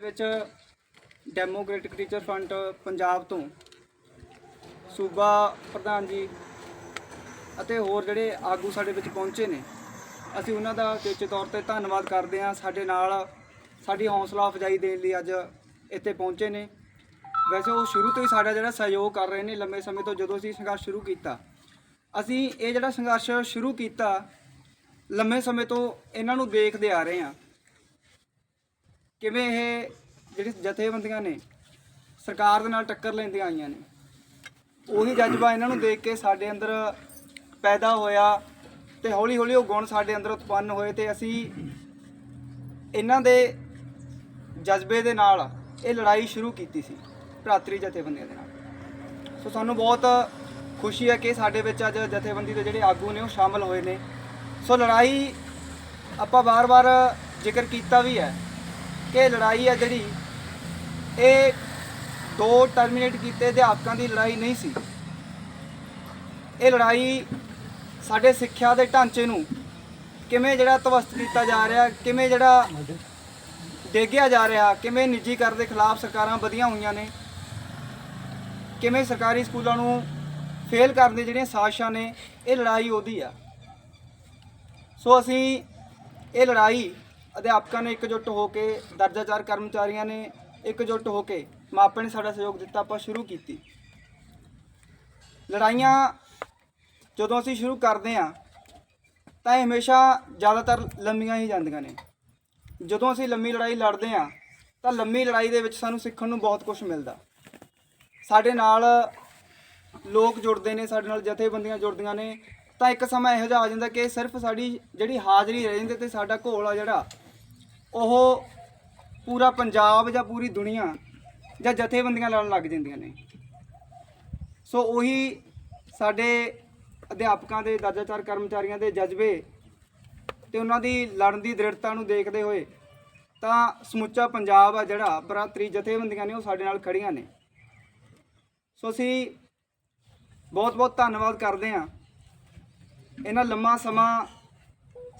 ਵਿੱਚ democratic teacher front Punjab ਤੋਂ ਸੂਬਾ ਪ੍ਰਧਾਨ ਜੀ ਅਤੇ ਹੋਰ ਜਿਹੜੇ ਆਗੂ ਸਾਡੇ ਵਿੱਚ ਪਹੁੰਚੇ ਨੇ, ਅਸੀਂ ਉਹਨਾਂ ਦਾ ਚੇਚੇ ਤੌਰ ਤੇ ਧੰਨਵਾਦ ਕਰਦੇ ਹਾਂ। ਸਾਡੇ ਨਾਲ ਸਾਡੀ ਹੌਸਲਾ ਅਫਜ਼ਾਈ ਦੇਣ ਲਈ ਅੱਜ ਇੱਥੇ ਪਹੁੰਚੇ ਨੇ। ਵੈਸੇ ਉਹ ਸ਼ੁਰੂ ਤੋਂ ਹੀ ਸਾਡਾ ਜਿਹੜਾ ਸਹਿਯੋਗ ਕਰ ਰਹੇ ਨੇ ਲੰਮੇ ਸਮੇਂ ਤੋਂ ਜਦੋਂ ਅਸੀਂ ਸੰਘਰਸ਼ ਸ਼ੁਰੂ ਕੀਤਾ। ਅਸੀਂ ਇਹ ਜਿਹੜਾ ਸੰਘਰਸ਼ ਸ਼ੁਰੂ ਕੀਤਾ ਲੰਮੇ ਸਮੇਂ ਤੋਂ ਇਹਨਾਂ ਨੂੰ ਦੇਖਦੇ ਆ ਰਹੇ ਹਾਂ। ਕਿਵੇਂ ਇਹ ਜਿਹੜੇ ਜਥੇਬੰਦੀਆਂ ਨੇ ਸਰਕਾਰ ਦੇ ਨਾਲ ਟੱਕਰ ਲੈਂਦੀਆਂ ਆਈਆਂ ਨੇ? ਉਹੀ ਜਜ਼ਬਾ ਇਹਨਾਂ ਨੂੰ ਦੇਖ ਕੇ ਸਾਡੇ ਅੰਦਰ ਪੈਦਾ ਹੋਇਆ ਤੇ ਹੌਲੀ ਹੌਲੀ ਉਹ ਗੁਣ ਸਾਡੇ ਅੰਦਰ ਉਤਪੰਨ ਹੋਏ ਤੇ ਅਸੀਂ ਇਹਨਾਂ ਦੇ ਜਜ਼ਬੇ ਦੇ ਨਾਲ ਇਹ ਲੜਾਈ ਸ਼ੁਰੂ ਕੀਤੀ ਸੀ, ਭਰਾਤਰੀ ਜਥੇਬੰਦੀਆਂ ਦੇ ਨਾਲ। ਸੋ ਸਾਨੂੰ ਬਹੁਤ ਖੁਸ਼ੀ ਹੈ ਕਿ ਸਾਡੇ ਵਿੱਚ ਅੱਜ ਜਥੇਬੰਦੀ ਦੇ ਜਿਹੜੇ ਆਗੂ ਨੇ ਉਹ ਸ਼ਾਮਲ ਹੋਏ ਨੇ। ਸੋ ਲੜਾਈ ਆਪਾਂ ਵਾਰ-ਵਾਰ ਜ਼ਿਕਰ ਕੀਤਾ ਵੀ ਹੈ। ਕਿ ਇਹ ਲੜਾਈ ਆ ਜਿਹੜੀ, ਇਹ ਦੋ ਟਰਮੀਨੇਟ ਕੀਤੇ ਅਧਿਆਪਕਾਂ ਦੀ ਲੜਾਈ ਨਹੀਂ ਸੀ। ਇਹ ਲੜਾਈ ਸਾਡੇ ਸਿੱਖਿਆ ਦੇ ਢਾਂਚੇ ਨੂੰ ਕਿਵੇਂ ਜਿਹੜਾ ਤਵਸਤ ਕੀਤਾ ਜਾ ਰਿਹਾ, ਕਿਵੇਂ ਜਿਹੜਾ ਡੇਗਿਆ ਜਾ ਰਿਹਾ, ਕਿਵੇਂ ਨਿੱਜੀਕਰਨ ਦੇ ਖਿਲਾਫ ਸਰਕਾਰਾਂ ਵਧੀਆਂ ਹੋਈਆਂ ਨੇ, ਕਿਵੇਂ ਸਰਕਾਰੀ ਸਕੂਲਾਂ ਨੂੰ ਫੇਲ ਕਰਨ ਦੀ ਜਿਹੜੀਆਂ ਸਾਜ਼ਿਸ਼ਾਂ ਨੇ, ਇਹ ਲੜਾਈ ਉਹਦੀ ਆ। ਸੋ ਅਸੀਂ ਇਹ ਲੜਾਈ ਅਧਿਆਪਕਾਂ ਨੇ ਇਕਜੁੱਟ ਹੋ ਕੇ ਦਰਜਾਚਾਰ ਕਰਮਚਾਰੀਆਂ ਨੇ ਇਕਜੁੱਟ ਹੋ ਕੇ ਮਾਪਿਆਂ ਨੇ ਸਾਡਾ ਸਹਿਯੋਗ ਦਿੱਤਾ, ਆਪਾਂ ਸ਼ੁਰੂ ਕੀਤੀ। ਲੜਾਈਆਂ ਜਦੋਂ ਅਸੀਂ ਸ਼ੁਰੂ ਕਰਦੇ ਹਾਂ, ਤਾਂ ਇਹ ਹਮੇਸ਼ਾ ਜ਼ਿਆਦਾਤਰ ਲੰਮੀਆਂ ਹੀ ਜਾਂਦੀਆਂ ਨੇ। ਜਦੋਂ ਅਸੀਂ ਲੰਮੀ ਲੜਾਈ ਲੜਦੇ ਹਾਂ, ਤਾਂ ਲੰਮੀ ਲੜਾਈ ਦੇ ਵਿੱਚ ਸਾਨੂੰ ਸਿੱਖਣ ਨੂੰ ਬਹੁਤ ਕੁਝ ਮਿਲਦਾ। ਸਾਡੇ ਨਾਲ ਲੋਕ ਜੁੜਦੇ ਨੇ, ਸਾਡੇ ਨਾਲ ਜਥੇਬੰਦੀਆਂ ਜੁੜਦੀਆਂ ਨੇ, ਤਾਂ ਇੱਕ ਸਮਾਂ ਇਹੋ ਜਿਹਾ ਆ ਜਾਂਦਾ ਕਿ ਸਿਰਫ ਸਾਡੀ ਜਿਹੜੀ ਹਾਜ਼ਰੀ ਰਹਿ ਜਾਂਦੀ ਤੇ ਸਾਡਾ ਘੋਲ ਆ ਜਿਹੜਾ ਉਹ ਪੂਰਾ ਪੰਜਾਬ ਜਾਂ ਪੂਰੀ ਦੁਨੀਆ ਜਾਂ ਜਥੇਬੰਦੀਆਂ ਲੜਨ ਲੱਗ ਜਾਂਦੀਆਂ ਨੇ। ਸੋ ਉਹੀ ਸਾਡੇ ਅਧਿਆਪਕਾਂ ਦੇ, ਦਾਜਾਚਾਰ ਕਰਮਚਾਰੀਆਂ ਦੇ ਜਜ਼ਬੇ ਤੇ ਉਹਨਾਂ ਦੀ ਲੜਨ ਦੀ ਦ੍ਰਿੜਤਾ ਨੂੰ ਦੇਖਦੇ ਹੋਏ ਤਾਂ ਸਮੁੱਚਾ ਪੰਜਾਬ ਆ ਜਿਹੜਾ ਬਰਾਤਰੀ ਜਥੇਬੰਦੀਆਂ ਨੇ ਉਹ ਸਾਡੇ ਨਾਲ ਖੜੀਆਂ ਨੇ। ਸੋ ਅਸੀਂ ਬਹੁਤ ਬਹੁਤ ਧੰਨਵਾਦ ਕਰਦੇ ਹਾਂ। ਇਹਨਾਂ ਲੰਮਾ ਸਮਾਂ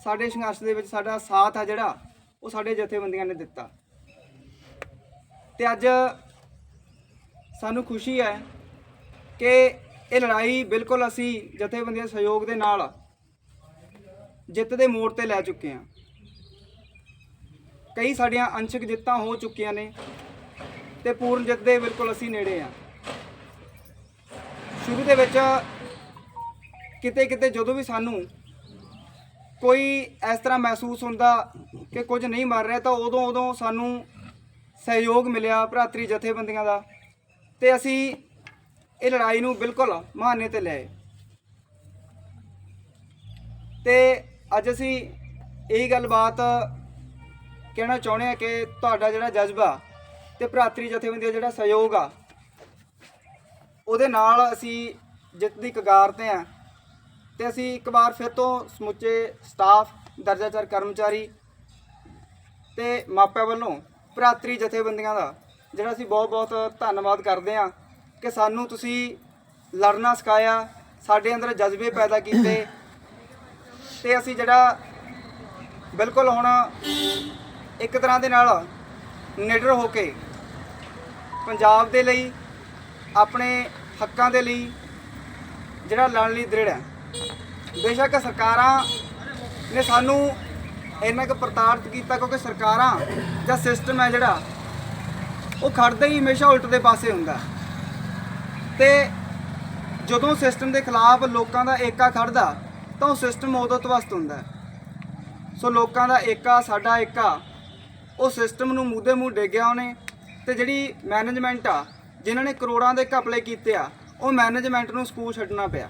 ਸਾਡੇ ਸੰਘਰਸ਼ ਦੇ ਵਿੱਚ ਸਾਡਾ ਸਾਥ ਆ ਜਿਹੜਾ ਉਹ ਸਾਡੇ ਜਥੇਬੰਦੀਆਂ ਨੇ ਦਿੱਤਾ। ਤੇ ਅੱਜ ਸਾਨੂੰ ਖੁਸ਼ੀ ਹੈ ਕਿ ਇਹ ਲੜਾਈ ਬਿਲਕੁਲ ਅਸੀਂ ਜਥੇਬੰਦੀਆਂ ਸਹਿਯੋਗ ਦੇ ਨਾਲ ਜਿੱਤ ਦੇ ਮੋੜ ਤੇ ਲੈ ਚੁੱਕੇ ਹਾਂ। ਕਈ ਸਾਡੀਆਂ ਅੰਸ਼ਕ ਜਿੱਤਾਂ ਹੋ ਚੁੱਕੀਆਂ ਨੇ ਤੇ ਪੂਰਨ ਜਿੱਤ ਦੇ ਬਿਲਕੁਲ ਅਸੀਂ ਨੇੜੇ ਆ ਸ਼ੁਰੂ ਦੇ ਵਿੱਚ ਕਿਤੇ ਕਿਤੇ ਜਦੋਂ ਵੀ ਸਾਨੂੰ ਕੋਈ ਇਸ ਤਰ੍ਹਾਂ ਮਹਿਸੂਸ ਹੁੰਦਾ ਕਿ ਕੁਝ ਨਹੀਂ ਮਰ ਰਿਹਾ ਤਾਂ ਉਦੋਂ ਉਦੋਂ ਸਾਨੂੰ ਸਹਿਯੋਗ ਮਿਲਿਆ ਭਰਾਤਰੀ ਜਥੇਬੰਦੀਆਂ ਦਾ। ਤੇ ਅਸੀਂ ਇਹ ਲੜਾਈ ਨੂੰ ਬਿਲਕੁਲ ਮਹਾਨੇ ਤੇ ਲਏ। ਤੇ ਅੱਜ ਅਸੀਂ ਇਹੀ ਗੱਲਬਾਤ ਕਹਿਣਾ ਚਾਹੁੰਦੇ ਆ ਕਿ ਤੁਹਾਡਾ ਜਿਹੜਾ ਜਜ਼ਬਾ ਤੇ ਭਰਾਤਰੀ ਜਥੇਬੰਦੀ ਦਾ ਜਿਹੜਾ ਸਹਿਯੋਗ ਆ, ਉਹਦੇ ਨਾਲ ਅਸੀਂ ਜਿੱਤ ਦੀ ਕਗਾਰ ਤੇ ਆ ਤੇ ਅਸੀਂ ਇੱਕ ਵਾਰ ਫਿਰ ਤੋਂ ਸਮੁੱਚੇ ਸਟਾਫ ਦਰਜਾਚਾਰ ਕਰਮਚਾਰੀ ਤੇ ਮਾਪਿਆਂ ਵੱਲੋਂ ਭਰਾਤਰੀ ਜਥੇਬੰਦੀਆਂ ਦਾ ਜਿਹੜਾ ਅਸੀਂ ਬਹੁਤ ਬਹੁਤ ਧੰਨਵਾਦ ਕਰਦੇ ਆ ਕਿ ਸਾਨੂੰ ਤੁਸੀਂ ਲੜਨਾ ਸਿਖਾਇਆ ਸਾਡੇ ਅੰਦਰ ਜਜ਼ਬੇ ਪੈਦਾ ਕੀਤੇ ਤੇ ਅਸੀਂ ਜਿਹੜਾ ਬਿਲਕੁਲ ਹੁਣ ਇੱਕ ਤਰ੍ਹਾਂ ਦੇ ਨਾਲ ਨਿਡਰ ਹੋ ਕੇ ਪੰਜਾਬ ਦੇ ਲਈ ਆਪਣੇ ਹੱਕਾਂ ਦੇ ਲਈ ਜਿਹੜਾ ਲੜਨ ਲਈ ਦ੍ਰਿੜ ਹੈ। ਬੇਸ਼ੱਕ ਸਰਕਾਰਾਂ ਨੇ ਸਾਨੂੰ ਇੰਨਾ ਕੁ ਪ੍ਰਤਾੜਿਤ ਕੀਤਾ ਕਿਉਂਕਿ ਸਰਕਾਰਾਂ ਜਾਂ ਸਿਸਟਮ ਹੈ ਜਿਹੜਾ, ਉਹ ਖੜਦਾ ਹੀ ਹਮੇਸ਼ਾ ਉਲਟ ਦੇ ਪਾਸੇ ਹੁੰਦਾ। ਤੇ ਜਦੋਂ ਸਿਸਟਮ ਦੇ ਖਿਲਾਫ ਲੋਕਾਂ ਦਾ ਏਕਾ ਖੜਦਾ, ਤਾਂ ਉਹ ਸਿਸਟਮ ਉਦੋਂ ਤਵਸਤ ਹੁੰਦਾ। ਸੋ ਲੋਕਾਂ ਦਾ ਏਕਾ, ਸਾਡਾ ਏਕਾ, ਉਹ ਸਿਸਟਮ ਨੂੰ ਮੂਧੇ ਮੂੰਹ ਡੇਗਿਆ ਉਹਨੇ ਤੇ ਜਿਹੜੀ ਮੈਨੇਜਮੈਂਟ ਆ, ਜਿਨ੍ਹਾਂ ਨੇ ਕਰੋੜਾਂ ਦੇ ਘਪਲੇ ਕੀਤੇ ਆ, ਉਹ ਮੈਨੇਜਮੈਂਟ ਨੂੰ ਸਕੂਲ ਛੱਡਣਾ ਪਿਆ।